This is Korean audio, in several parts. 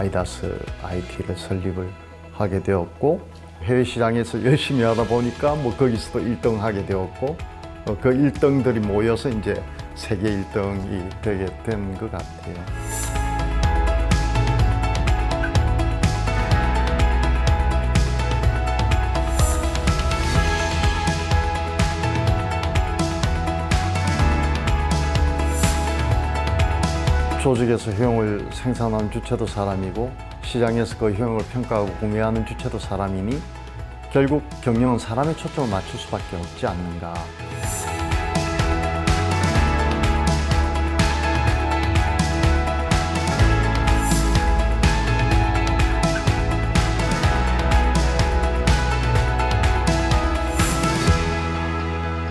마이다스 IT를 설립을 하게 되었고 해외 시장에서 열심히 하다 보니까 뭐 거기서도 1등 하게 되었고 어, 그 1등들이 모여서 이제 세계 1등이 되게 된 것 같아요. 조직에서 효용을 생산하는 주체도 사람이고 시장에서 그 효용을 평가하고 구매하는 주체도 사람이니 결국 경영은 사람의 초점을 맞출 수밖에 없지 않는가.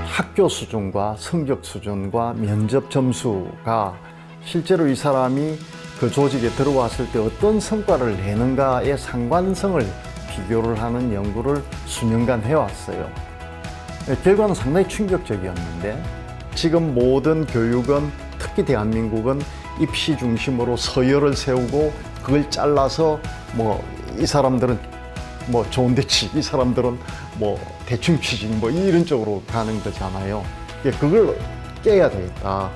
학교 수준과 성적 수준과 면접 점수가 실제로 이 사람이 그 조직에 들어왔을 때 어떤 성과를 내는가의 상관성을 비교를 하는 연구를 수년간 해왔어요. 예, 결과는 상당히 충격적이었는데 지금 모든 교육은 특히 대한민국은 입시 중심으로 서열을 세우고 그걸 잘라서 뭐 이 사람들은 뭐 좋은 데 치, 이 사람들은 뭐 대충 취직 뭐 이런 쪽으로 가는 거잖아요. 예, 그걸 깨야 되겠다.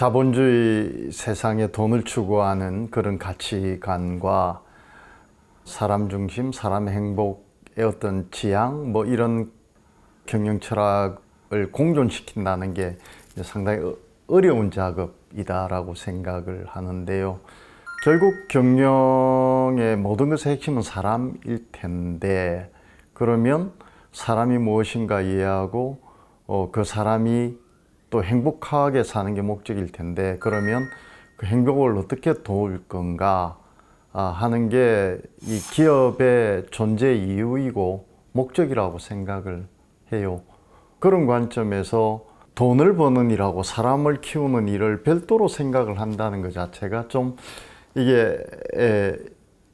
자본주의 세상에 돈을 추구하는 그런 가치관과 사람 중심, 사람 행복의 어떤 지향, 뭐 이런 경영 철학을 공존시킨다는 게 상당히 어- 어려운 작업이다라고 생각을 하는데요. 결국 경영의 모든 것의 핵심은 사람일 텐데, 그러면 사람이 무엇인가 이해하고 어, 그 사람이 또 행복하게 사는 게 목적일 텐데 그러면 그 행복을 어떻게 도울 건가 아, 하는 게 이 기업의 존재 이유이고 목적이라고 생각을 해요. 그런 관점에서 돈을 버는 일하고 사람을 키우는 일을 별도로 생각을 한다는 것 자체가 좀 이게 에,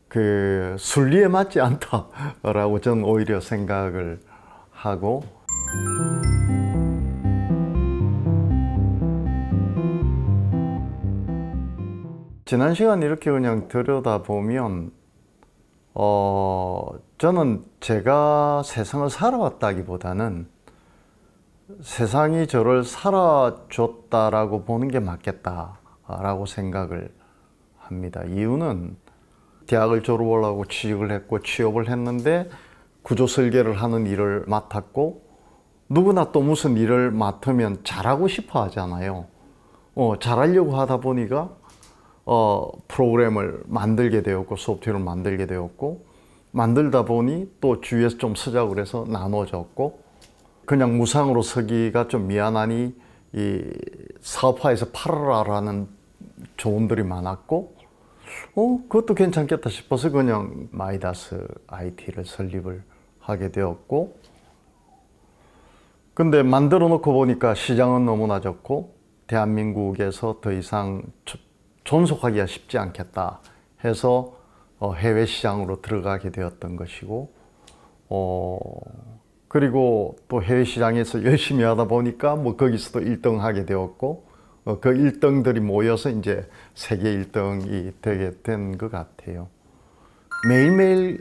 그 순리에 맞지 않다라고 저는 오히려 생각을 하고 지난 시간 이렇게 그냥 들여다 보면 어 저는 제가 세상을 살아왔다기보다는 세상이 저를 살아줬다라고 보는 게 맞겠다라고 생각을 합니다. 이유는 대학을 졸업을 하고 취직을 했고 취업을 했는데 구조 설계를 하는 일을 맡았고 누구나 또 무슨 일을 맡으면 잘하고 싶어 하잖아요. 어, 잘하려고 하다 보니까 어, 프로그램을 만들게 되었고 소프트웨어를 만들게 되었고 만들다 보니 또 주위에서 좀 쓰자고 그래서 나눠졌고 그냥 무상으로 서기가 좀 미안하니 이 사업화해서 팔아라라는 조언들이 많았고 어 그것도 괜찮겠다 싶어서 그냥 마이다스 IT를 설립을 하게 되었고 근데 만들어 놓고 보니까 시장은 너무나 좋고 대한민국에서 더 이상 조- 존속하기가 쉽지 않겠다 해서 어, 해외 시장으로 들어가게 되었던 것이고 어 그리고 또 해외 시장에서 열심히 하다 보니까 뭐 거기서도 1등 하게 되었고 어, 그 1등들이 모여서 이제 세계 1등이 되게 된 것 같아요. 매일매일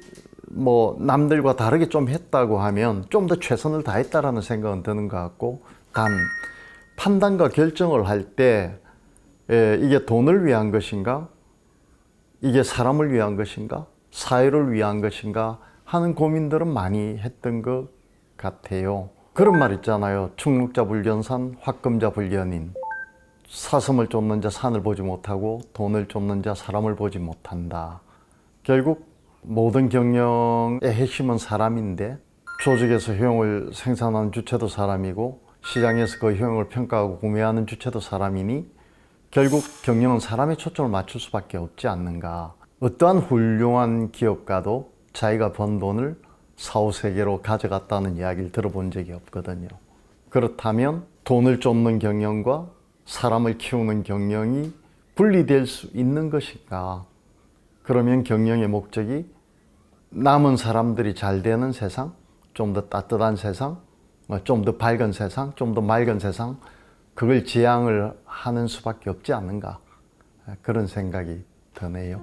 뭐 남들과 다르게 좀 했다고 하면 좀 더 최선을 다했다라는 생각은 드는 것 같고 단 판단과 결정을 할때 이게 돈을 위한 것인가 이게 사람을 위한 것인가 사회를 위한 것인가 하는 고민들은 많이 했던 것 같아요. 그런 말 있잖아요. 충록자 불견산, 화금자 불견인. 사슴을 쫓는 자 산을 보지 못하고 돈을 쫓는 자 사람을 보지 못한다. 결국 모든 경영의 핵심은 사람인데 조직에서 효용을 생산하는 주체도 사람이고 시장에서 그 효용을 평가하고 구매하는 주체도 사람이니 결국 경영은 사람의 초점을 맞출 수밖에 없지 않는가. 어떠한 훌륭한 기업가도 자기가 번 돈을 사후 세계로 가져갔다는 이야기를 들어본 적이 없거든요. 그렇다면 돈을 쫓는 경영과 사람을 키우는 경영이 분리될 수 있는 것인가? 그러면 경영의 목적이 남은 사람들이 잘 되는 세상, 좀 더 따뜻한 세상, 어, 좀더 밝은 세상, 좀 더 맑은 세상, 그걸 지향을 하는 수밖에 없지 않는가. 그런 생각이 드네요.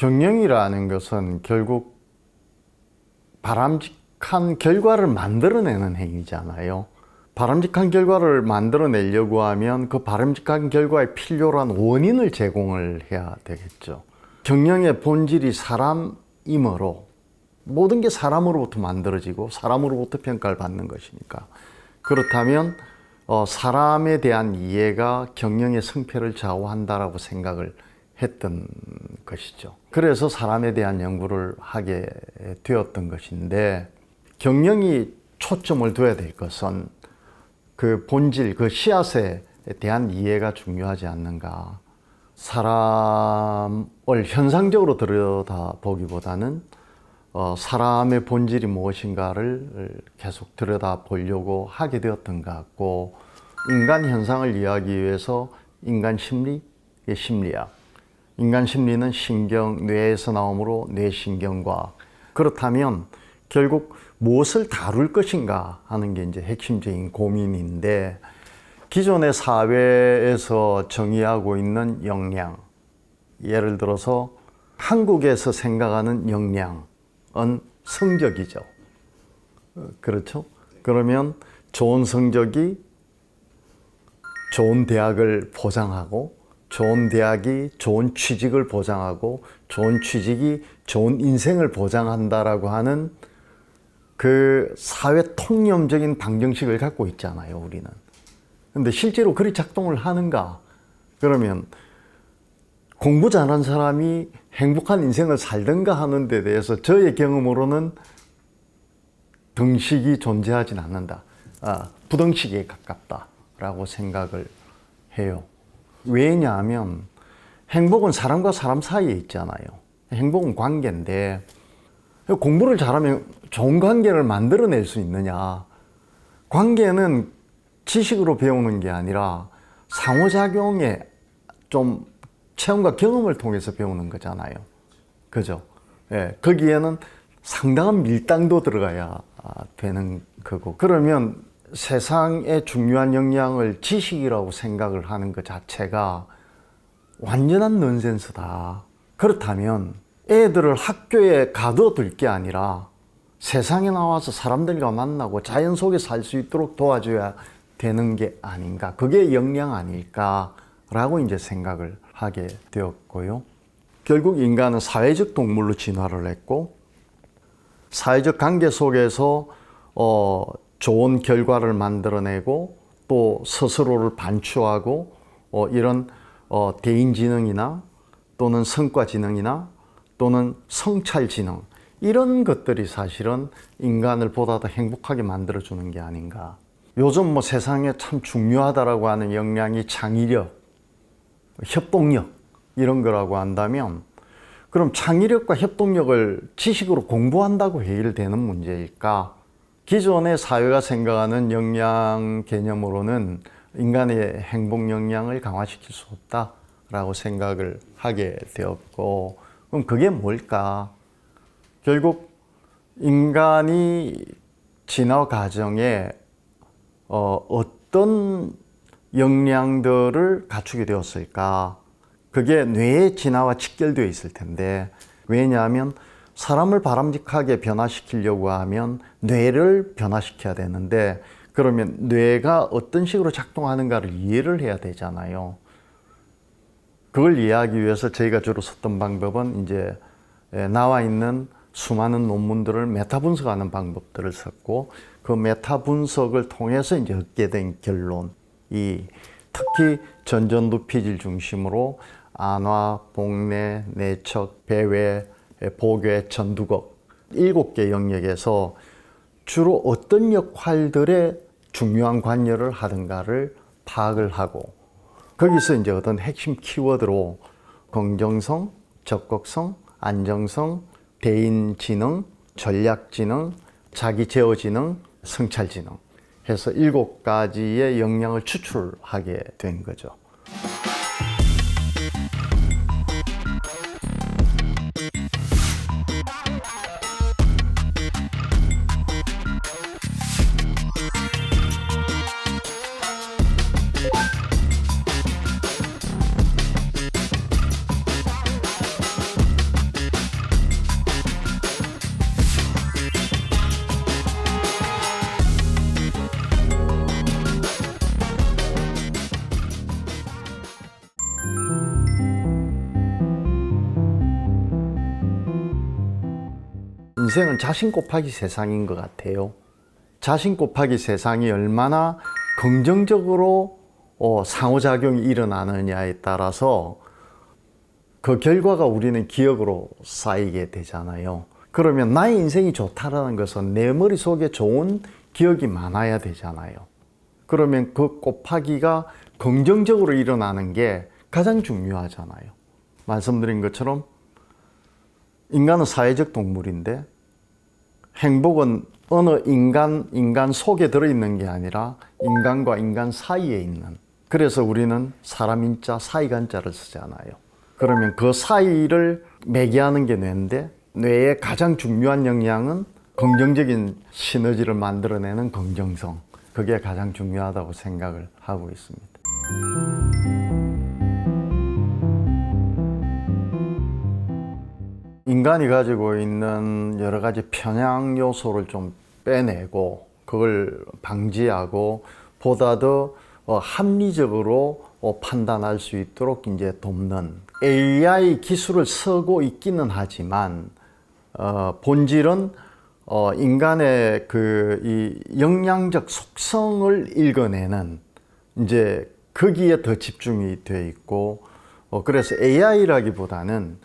경영이라는 것은 결국 바람직한 결과를 만들어내는 행위잖아요. 바람직한 결과를 만들어내려고 하면 그 바람직한 결과에 필요로 한 원인을 제공을 해야 되겠죠. 경영의 본질이 사람이므로 모든 게 사람으로부터 만들어지고 사람으로부터 평가를 받는 것이니까. 그렇다면 어, 사람에 대한 이해가 경영의 승패를 좌우한다라고 생각을 했던 것이죠. 그래서 사람에 대한 연구를 하게 되었던 것인데 경영이 초점을 둬야 될 것은 그 본질, 그 씨앗에 대한 이해가 중요하지 않는가. 사람을 현상적으로 들여다 보기보다는 어, 사람의 본질이 무엇인가를 계속 들여다 보려고 하게 되었던 것 같고 인간 현상을 이해하기 위해서 인간 심리, 심리학, 인간 심리는 신경, 뇌에서 나오므로 뇌신경과학. 그렇다면 결국 무엇을 다룰 것인가 하는 게 이제 핵심적인 고민인데 기존의 사회에서 정의하고 있는 역량, 예를 들어서 한국에서 생각하는 역량은 성적이죠. 어, 그렇죠? 그러면 좋은 성적이 좋은 대학을 보장하고 좋은 대학이 좋은 취직을 보장하고 좋은 취직이 좋은 인생을 보장한다라고 하는 그 사회 통념적인 방정식을 갖고 있잖아요, 우리는. 근데 실제로 그리 작동을 하는가? 그러면 공부 잘한 사람이 행복한 인생을 살든가 하는 데 대해서 저의 경험으로는 등식이 존재하진 않는다. 아, 부등식에 가깝다라고 생각을 해요. 왜냐하면 행복은 사람과 사람 사이에 있잖아요. 행복은 관계인데 공부를 잘하면 좋은 관계를 만들어낼 수 있느냐. 관계는 지식으로 배우는 게 아니라 상호작용에 좀 체험과 경험을 통해서 배우는 거잖아요. 그죠? 예, 거기에는 상당한 밀당도 들어가야 되는 거고. 그러면 세상의 중요한 역량을 지식이라고 생각을 하는 것 자체가 완전한 넌센스다. 그렇다면 애들을 학교에 가둬둘 게 아니라 세상에 나와서 사람들과 만나고 자연 속에 살 수 있도록 도와줘야 되는 게 아닌가. 그게 역량 아닐까라고 이제 생각을 하게 되었고요. 결국 인간은 사회적 동물로 진화를 했고 사회적 관계 속에서 어, 좋은 결과를 만들어내고 또 스스로를 반추하고 어, 이런 어, 대인지능이나 또는 성과지능이나 또는 성찰지능 이런 것들이 사실은 인간을 보다 더 행복하게 만들어주는 게 아닌가. 요즘 뭐 세상에 참 중요하다라고 하는 역량이 창의력, 협동력 이런 거라고 한다면 그럼 창의력과 협동력을 지식으로 공부한다고 해결되는 문제일까? 기존의 사회가 생각하는 역량 개념으로는 인간의 행복 역량을 강화시킬 수 없다라고 생각을 하게 되었고 그럼 그게 뭘까? 결국 인간이 진화 과정에 어, 어떤 역량들을 갖추게 되었을까? 그게 뇌의 진화와 직결되어 있을 텐데 왜냐하면 사람을 바람직하게 변화시키려고 하면 뇌를 변화시켜야 되는데 그러면 뇌가 어떤 식으로 작동하는가를 이해를 해야 되잖아요. 그걸 이해하기 위해서 저희가 주로 썼던 방법은 이제 에, 나와 있는 수많은 논문들을 메타 분석하는 방법들을 썼고 그 메타 분석을 통해서 이제 얻게 된 결론 이 특히 전전두 피질 중심으로 안화, 복내, 내척, 배외, 보괴, 전두걱 일곱 개 영역에서 주로 어떤 역할들에 중요한 관여를 하든가를 파악을 하고 거기서 이제 어떤 핵심 키워드로 긍정성, 적극성, 안정성, 대인 지능, 전략 지능, 자기 제어 지능, 성찰 지능 해서 일곱 가지의 역량을 추출하게 된 거죠. 인생은 자신 곱하기 세상인 것 같아요. 자신 곱하기 세상이 얼마나 긍정적으로 어, 상호작용이 일어나느냐에 따라서 그 결과가 우리는 기억으로 쌓이게 되잖아요. 그러면 나의 인생이 좋다라는 것은 내 머릿속에 좋은 기억이 많아야 되잖아요. 그러면 그 곱하기가 긍정적으로 일어나는 게 가장 중요하잖아요. 말씀드린 것처럼 인간은 사회적 동물인데 행복은 어느 인간, 인간 속에 들어있는 게 아니라 인간과 인간 사이에 있는. 그래서 우리는 사람 인 자, 사이간 자를 쓰잖아요. 그러면 그 사이를 매개하는 게 뇌인데 뇌의 가장 중요한 역량은 긍정적인 시너지를 만들어내는 긍정성. 그게 가장 중요하다고 생각을 하고 있습니다. 인간이 가지고 있는 여러 가지 편향 요소를 좀 빼내고 그걸 방지하고 보다 더 어, 합리적으로 어, 판단할 수 있도록 이제 돕는 AI 기술을 쓰고 있기는 하지만 어, 본질은 어, 인간의 그 이 영양적 속성을 읽어내는 이제 거기에 더 집중이 돼 있고 어, 그래서 AI라기보다는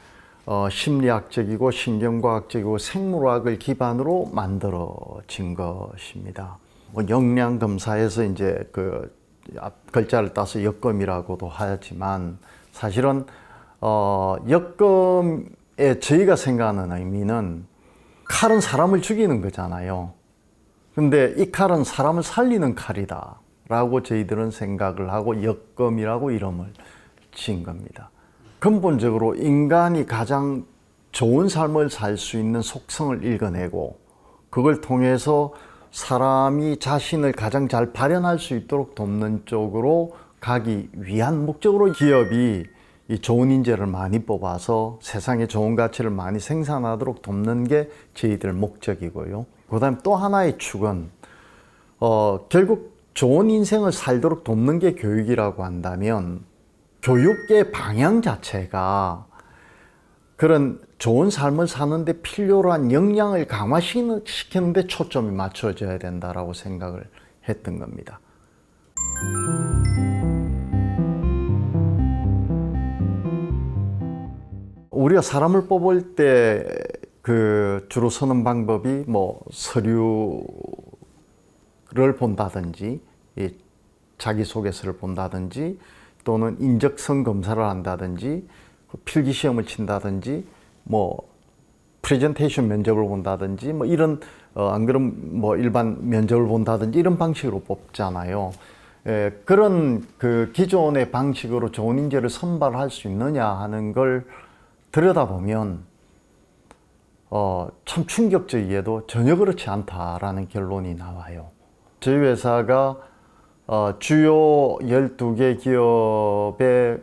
어, 심리학적이고 신경과학적이고 생물학을 기반으로 만들어진 것입니다. 뭐 역량 검사에서 이제 그앞 글자를 따서 역검이라고도 하지만 사실은 어, 역검에 저희가 생각하는 의미는 칼은 사람을 죽이는 거잖아요. 근데 이 칼은 사람을 살리는 칼이다 라고 저희들은 생각을 하고 역검이라고 이름을 지은 겁니다. 근본적으로 인간이 가장 좋은 삶을 살 수 있는 속성을 읽어내고 그걸 통해서 사람이 자신을 가장 잘 발현할 수 있도록 돕는 쪽으로 가기 위한 목적으로 기업이 이 좋은 인재를 많이 뽑아서 세상에 좋은 가치를 많이 생산하도록 돕는 게 저희들 목적이고요. 그 다음에 또 하나의 축은, 어, 결국 좋은 인생을 살도록 돕는 게 교육이라고 한다면 교육의 방향 자체가 그런 좋은 삶을 사는데 필요로 한 역량을 강화시키는데 초점이 맞춰져야 된다라고 생각을 했던 겁니다. 우리가 사람을 뽑을 때 그 주로 쓰는 방법이 뭐 서류를 본다든지 이 자기소개서를 본다든지 또는 인적성 검사를 한다든지 그 필기 시험을 친다든지 뭐 프레젠테이션 면접을 본다든지 뭐 이런 어, 안 그럼 뭐 일반 면접을 본다든지 이런 방식으로 뽑잖아요. 에, 그런 그 기존의 방식으로 좋은 인재를 선발할 수 있느냐 하는 걸 들여다보면 어, 참 충격적이게도 전혀 그렇지 않다라는 결론이 나와요. 저희 회사가 어, 주요 12개 기업의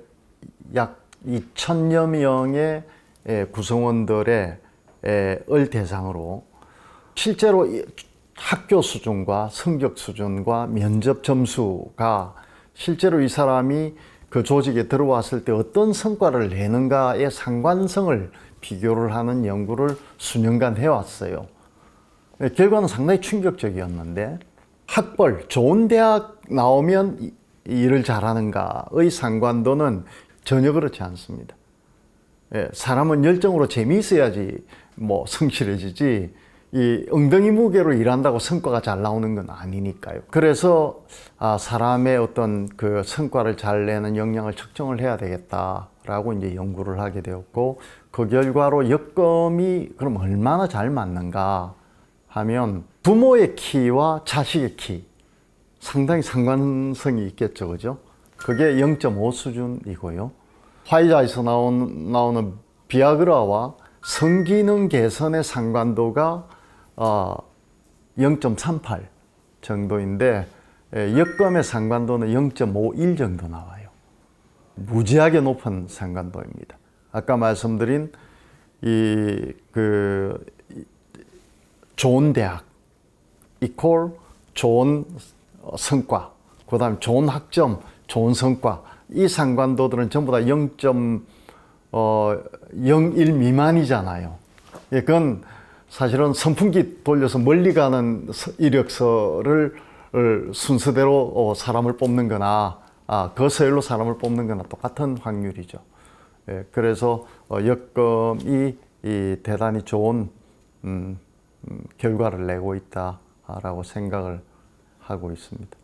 약 2천여 명의 에, 구성원들의 에, 을 대상으로 실제로 이 학교 수준과 성적 수준과 면접 점수가 실제로 이 사람이 그 조직에 들어왔을 때 어떤 성과를 내는가의 상관성을 비교를 하는 연구를 수년간 해왔어요. 네, 결과는 상당히 충격적이었는데 학벌, 좋은 대학 나오면 이- 일을 잘하는가의 상관도는 전혀 그렇지 않습니다. 예, 사람은 열정으로 재미있어야지 뭐 성실해지지 이 엉덩이 무게로 일한다고 성과가 잘 나오는 건 아니니까요. 그래서 아, 사람의 어떤 그 성과를 잘 내는 역량을 측정을 해야 되겠다라고 이제 연구를 하게 되었고 그 결과로 역검이 그럼 얼마나 잘 맞는가 하면 부모의 키와 자식의 키 상당히 상관성이 있겠죠, 그죠? 그게 0.5 수준이고요. 화이자에서 나온, 나오는 비아그라와 성기능 개선의 상관도가 어, 0.38 정도인데 예, 역검의 상관도는 0.51 정도 나와요. 무지하게 높은 상관도입니다. 아까 말씀드린 이 그 좋은 대학 이퀄 좋은 어, 성과, 그 다음에 좋은 학점, 좋은 성과 이 상관도들은 전부 다0.01 미만이잖아요. 예, 그건 사실은 선풍기 돌려서 멀리 가는 서- 이력서를 을 순서대로 어, 사람을 뽑는 거나 아, 그 서열로 사람을 뽑는 거나 똑같은 확률이죠. 예, 그래서 어, 역검이 이 대단히 좋은 음, 음, 결과를 내고 있다라고 생각을 하고 있습니다.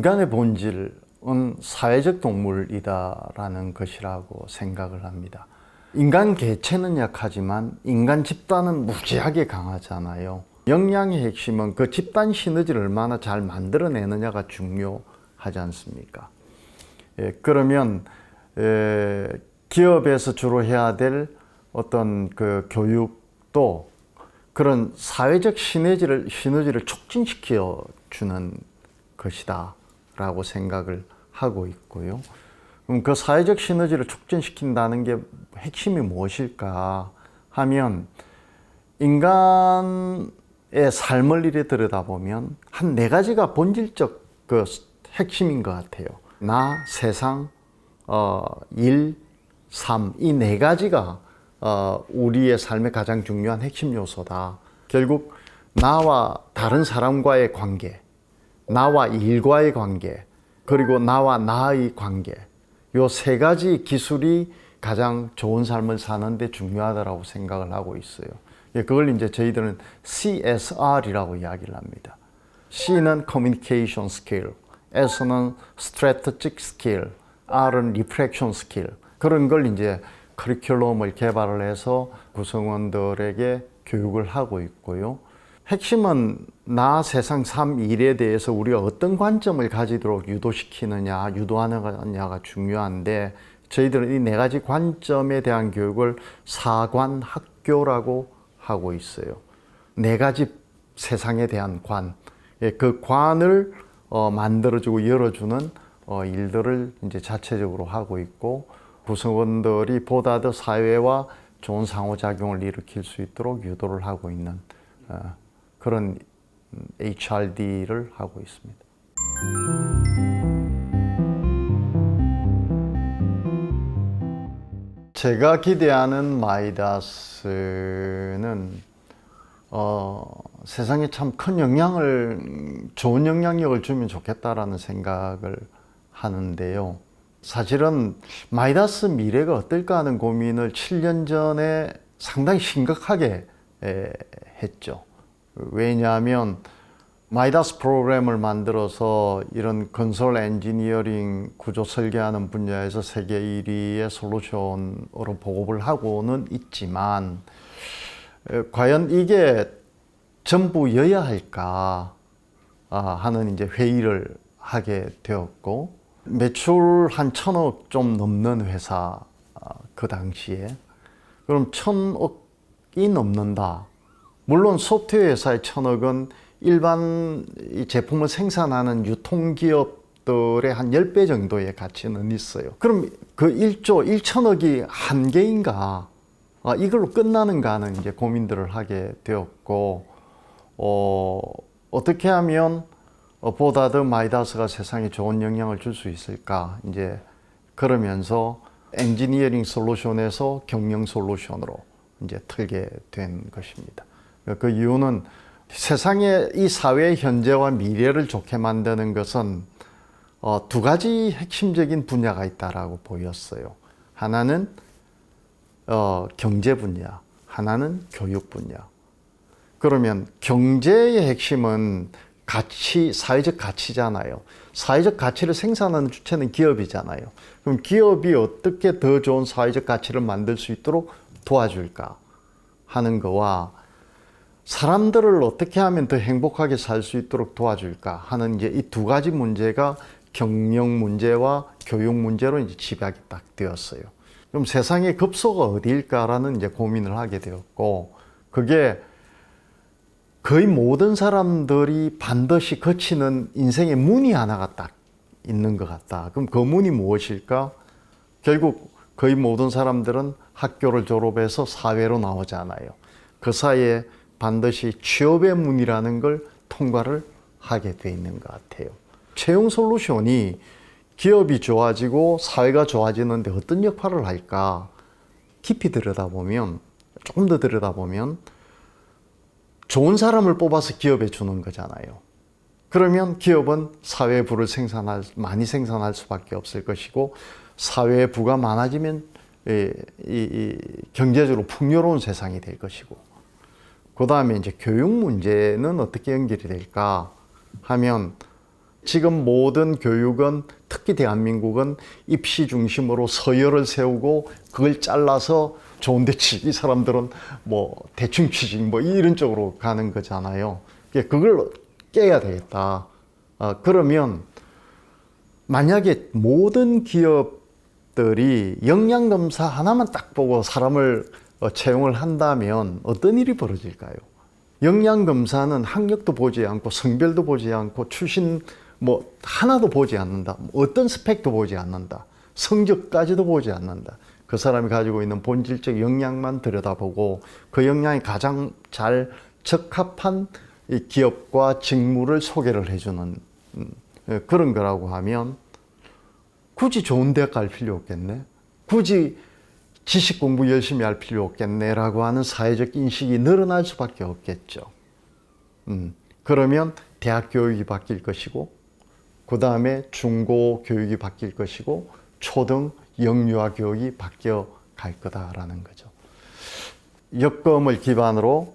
인간의 본질은 사회적 동물이다라는 것이라고 생각을 합니다. 인간 개체는 약하지만 인간 집단은 무지하게 강하잖아요. 역량의 핵심은 그 집단 시너지를 얼마나 잘 만들어내느냐가 중요하지 않습니까? 예, 그러면 에, 기업에서 주로 해야 될 어떤 그 교육도 그런 사회적 시너지를 시너지를 촉진시켜 주는 것이다 라고 생각을 하고 있고요. 그럼 그 사회적 시너지를 촉진시킨다는 게 핵심이 무엇일까 하면 인간의 삶을 이래 들여다보면 한 네 가지가 본질적 그 핵심인 것 같아요. 나, 세상, 어, 일, 삶 이 네 가지가 어, 우리의 삶의 가장 중요한 핵심 요소다. 결국 나와 다른 사람과의 관계, 나와 일과의 관계, 그리고 나와 나의 관계. 요 세 가지 기술이 가장 좋은 삶을 사는데 중요하다고 생각을 하고 있어요. 예, 그걸 이제 저희들은 CSR이라고 이야기를 합니다. C는 Communication Skill, S는 Strategic Skill, R은 Reflection Skill. 그런 걸 이제 커리큘럼을 개발을 해서 구성원들에게 교육을 하고 있고요. 핵심은 나 세상 삶 일에 대해서 우리가 어떤 관점을 가지도록 유도시키느냐, 유도하느냐가 중요한데 저희들은 이 네 가지 관점에 대한 교육을 사관 학교라고 하고 있어요. 네 가지 세상에 대한 관, 예, 그 관을 어, 만들어주고 열어주는 어, 일들을 이제 자체적으로 하고 있고 구성원들이 보다 더 사회와 좋은 상호작용을 일으킬 수 있도록 유도를 하고 있는 어, 그런 음, HRD를 하고 있습니다. 제가 기대하는 마이다스는 어, 세상에 참 큰 영향을 좋은 영향력을 주면 좋겠다라는 생각을 하는데요. 사실은 마이다스 미래가 어떨까 하는 고민을 7년 전에 상당히 심각하게 에, 했죠. 왜냐하면 마이다스 프로그램을 만들어서 이런 건설 엔지니어링 구조 설계하는 분야에서 세계 1위의 솔루션으로 보급을 하고는 있지만 에, 과연 이게 전부여야 할까 아, 하는 이제 회의를 하게 되었고 매출 한 천억 좀 넘는 회사 아, 그 당시에 그럼 천억이 넘는다. 물론 소프트웨어 회사의 천억은 일반 이 제품을 생산하는 유통기업들의 한 10배 정도의 가치는 있어요. 그럼 그 1조 1천억이 한계인가? 아, 이걸로 끝나는가 하는 이제 고민들을 하게 되었고, 어, 어떻게 하면 어, 보다 더 마이다스가 세상에 좋은 영향을 줄 수 있을까? 이제 그러면서 엔지니어링 솔루션에서 경영 솔루션으로 이제 틀게 된 것입니다. 그 이유는 세상에 이 사회의 현재와 미래를 좋게 만드는 것은 어, 두 가지 핵심적인 분야가 있다라고 보였어요. 하나는 어, 경제 분야, 하나는 교육 분야. 그러면 경제의 핵심은 가치, 사회적 가치잖아요. 사회적 가치를 생산하는 주체는 기업이잖아요. 그럼 기업이 어떻게 더 좋은 사회적 가치를 만들 수 있도록 도와줄까 하는 거와 사람들을 어떻게 하면 더 행복하게 살 수 있도록 도와줄까 하는 이제 이 두 가지 문제가 경영 문제와 교육 문제로 이제 집약이 딱 되었어요. 그럼 세상의 급소가 어디일까라는 이제 고민을 하게 되었고 그게 거의 모든 사람들이 반드시 거치는 인생의 문이 하나가 딱 있는 것 같다. 그럼 그 문이 무엇일까? 결국 거의 모든 사람들은 학교를 졸업해서 사회로 나오잖아요. 그 사이에 반드시 취업의 문이라는 걸 통과를 하게 돼 있는 것 같아요. 채용 솔루션이 기업이 좋아지고 사회가 좋아지는데 어떤 역할을 할까? 깊이 들여다보면, 조금 더 들여다보면, 좋은 사람을 뽑아서 기업에 주는 거잖아요. 그러면 기업은 사회 부를 생산할, 많이 생산할 수밖에 없을 것이고, 사회 부가 많아지면 이, 이, 이 경제적으로 풍요로운 세상이 될 것이고, 그 다음에 이제 교육 문제는 어떻게 연결이 될까 하면 지금 모든 교육은 특히 대한민국은 입시 중심으로 서열을 세우고 그걸 잘라서 좋은데 치기 사람들은 뭐 대충 취직 뭐 이런 쪽으로 가는 거잖아요. 그걸 깨야 되겠다. 아, 그러면 만약에 모든 기업들이 영양검사 하나만 딱 보고 사람을 어, 채용을 한다면 어떤 일이 벌어질까요? 영양 검사는 학력도 보지 않고 성별도 보지 않고 출신 뭐 하나도 보지 않는다. 어떤 스펙도 보지 않는다. 성적까지도 보지 않는다. 그 사람이 가지고 있는 본질적 역량만 들여다보고 그 역량이 가장 잘 적합한 이 기업과 직무를 소개를 해주는 음, 예, 그런 거라고 하면 굳이 좋은 대학 갈 필요 없겠네. 굳이 지식 공부 열심히 할 필요 없겠네라고 하는 사회적 인식이 늘어날 수밖에 없겠죠. 음, 그러면 대학 교육이 바뀔 것이고, 그 다음에 중고 교육이 바뀔 것이고, 초등 영유아 교육이 바뀌어 갈 거다라는 거죠. 여검을 기반으로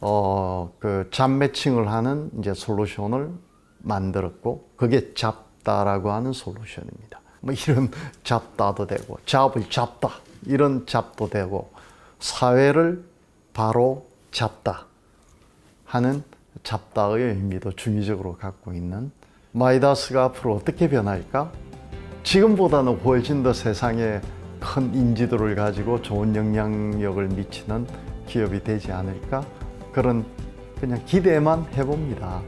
어, 그 잡매칭을 하는 이제 솔루션을 만들었고, 그게 잡다라고 하는 솔루션입니다. 뭐 이런 잡다도 되고, 잡을 잡다. 이런 잡도 되고 사회를 바로 잡다 하는 잡다의 의미도 중의적으로 갖고 있는 마이다스가 앞으로 어떻게 변할까? 지금보다는 훨씬 더 세상에 큰 인지도를 가지고 좋은 영향력을 미치는 기업이 되지 않을까 그런 그냥 기대만 해봅니다.